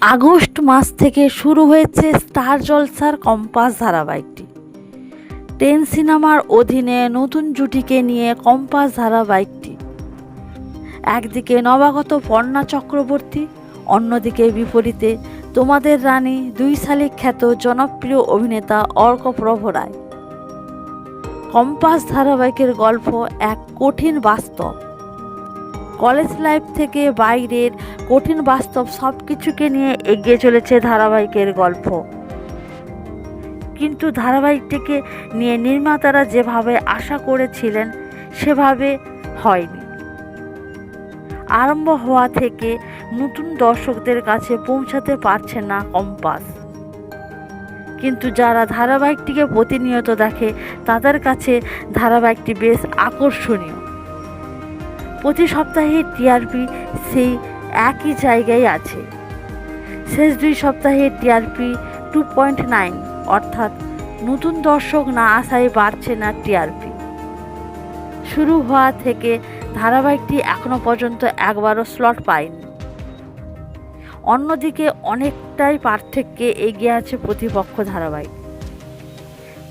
August মাস থেকে শুরু হয়েছে স্টার জলসার কম্পাস ধারাবাহিকটি। টেন সিনেমার অধীনে নতুন জুটিকে নিয়ে কম্পাস ধারাবাহিকটি। একদিকে নবাগত পর্ণা চক্রবর্তী, অন্যদিকে বিপরীতে তোমাদের রানী দুই শালিক খ্যাত জনপ্রিয় অভিনেতা অর্কপ্রভ রায়। কম্পাস ধারাবাহিকের গল্প এক কঠিন বাস্তব। কলেজ লাইফ থেকে বাইরের কঠিন বাস্তব সব কিছুকে নিয়ে এগিয়ে চলেছে ধারাবাহিকের গল্প। কিন্তু ধারাবাহিকটিকে নিয়ে নির্মাতারা যেভাবে আশা করেছিলেন, সেভাবে হয়নি। আরম্ভ হওয়া থেকে নতুন দর্শকদের কাছে পৌঁছাতে পারছে না কম্পাস। কিন্তু যারা ধারাবাহিকটিকে প্রতিনিয়ত দেখে, তাদের কাছে ধারাবাহিকটি বেশ আকর্ষণীয়। প্রতি সপ্তাহে টিআরপি সেই একই জায়গায় আছে। শেষ দুই সপ্তাহে টিআরপি টু পয়েন্ট নাইন অর্থাৎ নতুন দর্শক না আসায় বাড়ছে না টিআরপি। শুরু হওয়া থেকে ধারাবাহিকটি এখনও পর্যন্ত একবারও স্লট পায়নি। অন্যদিকে অনেকটাই পার্থক্যে এগিয়ে আছে প্রতিপক্ষ ধারাবাহিক।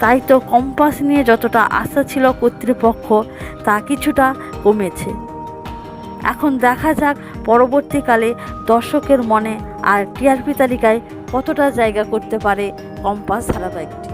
তাই তো কম্পাস নিয়ে যতটা আশা ছিল কর্তৃপক্ষ, তা কিছুটা কমেছে। এখন দেখা যাক পরবর্তীকালে দর্শকের মনে আর টিআরপি তালিকায় কতটা জায়গা করতে পারে কম্পাস ধারাবাহিকটি